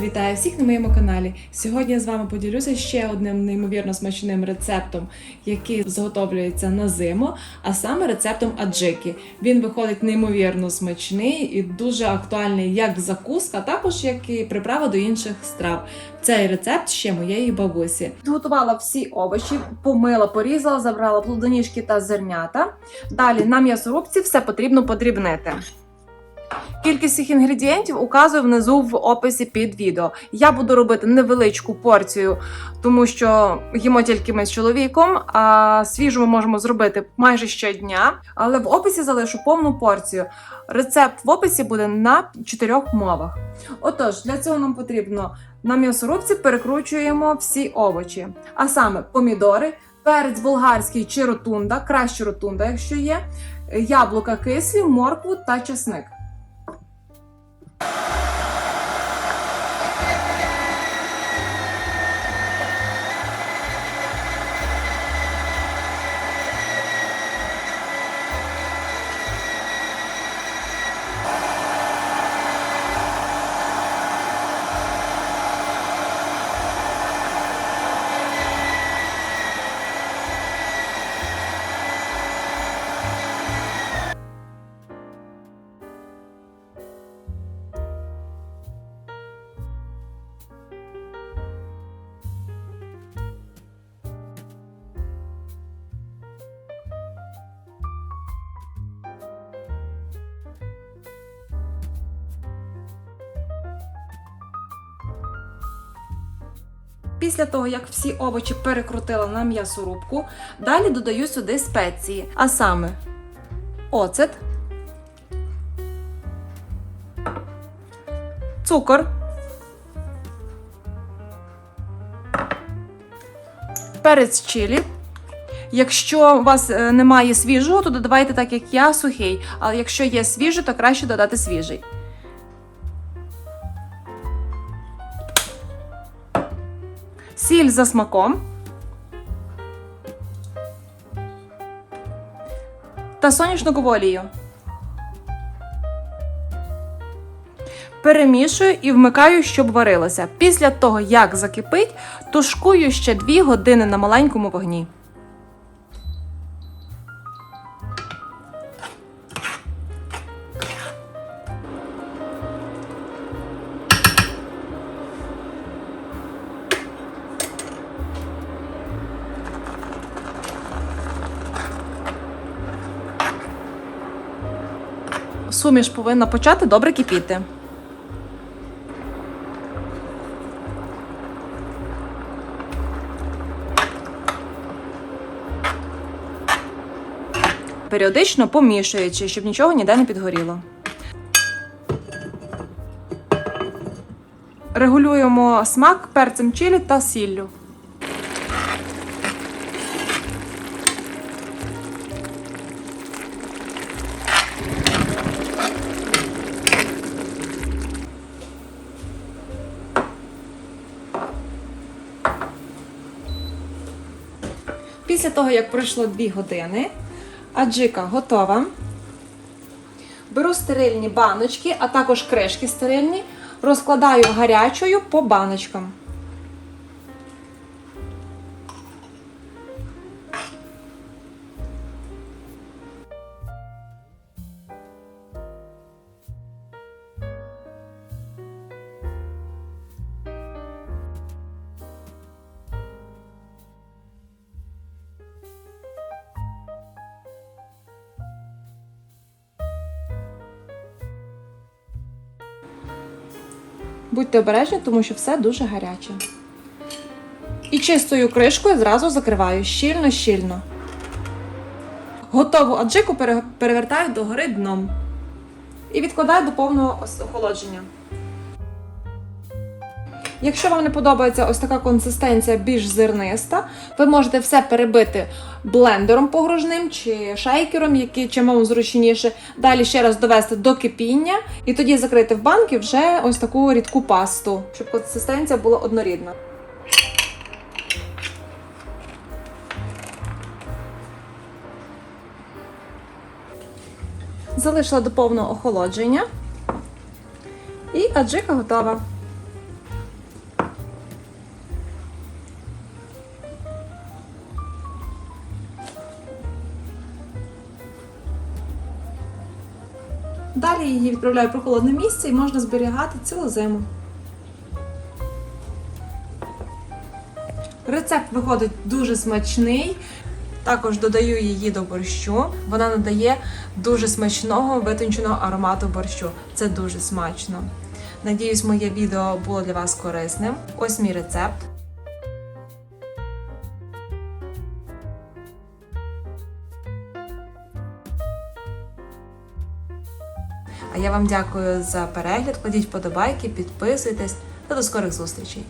Вітаю всіх на моєму каналі. Сьогодні я з вами поділюся ще одним неймовірно смачним рецептом, який зготовлюється на зиму, а саме рецептом аджики. Він виходить неймовірно смачний і дуже актуальний як закуска, також як і приправа до інших страв. Цей рецепт ще моєї бабусі. Підготувала всі овочі, помила, порізала, забрала плодоніжки та зернята. Далі на м'ясорубці все потрібно подрібнити. Кількість цих інгредієнтів указую внизу в описі під відео. Я буду робити невеличку порцію, тому що їмо тільки ми з чоловіком, а свіжу ми можемо зробити майже щодня. Але в описі залишу повну порцію. Рецепт в описі буде на чотирьох мовах. Отож, для цього нам потрібно на м'ясорубці перекручуємо всі овочі, а саме помідори, перець болгарський чи ротунда, краще ротунда, якщо є, яблука кислі, моркву та чесник. Після того, як всі овочі перекрутила на м'ясорубку, далі додаю сюди спеції, а саме оцет, цукор, перець чилі. Якщо у вас е, немає свіжого, то додавайте так, як я, сухий. Але якщо є свіжий, то краще додати свіжий. Сіль за смаком та соняшникову олію. Перемішую і вмикаю, щоб варилося. Після того, як закипить, тушкую ще 2 години на маленькому вогні. Суміш повинна почати добре кипіти. Періодично помішуючи, щоб нічого ніде не підгоріло. Регулюємо смак перцем чилі та сіллю. Після того, як пройшло 2 години, аджика готова. Беру стерильні баночки, а також кришки стерильні, розкладаю гарячою по баночкам. Будьте обережні, тому що все дуже гаряче. І чистою кришкою зразу закриваю щільно-щільно. Готову аджику перевертаю догори дном. І відкладаю до повного охолодження. Якщо вам не подобається ось така консистенція більш зерниста, ви можете все перебити блендером погружним чи шейкером, який чим вам зручніше. Далі ще раз довести до кипіння і тоді закрити в банки вже ось таку рідку пасту, щоб консистенція була однорідна. Залишила до повного охолодження. І аджика готова. Далі її відправляю в прохолодне місце і можна зберігати цілу зиму. Рецепт виходить дуже смачний. Також додаю її до борщу. Вона надає дуже смачного витонченого аромату борщу. Це дуже смачно. Надіюсь, моє відео було для вас корисним. Ось мій рецепт. А я вам дякую за перегляд. Кладіть подобайки, підписуйтесь та до скорих зустрічей.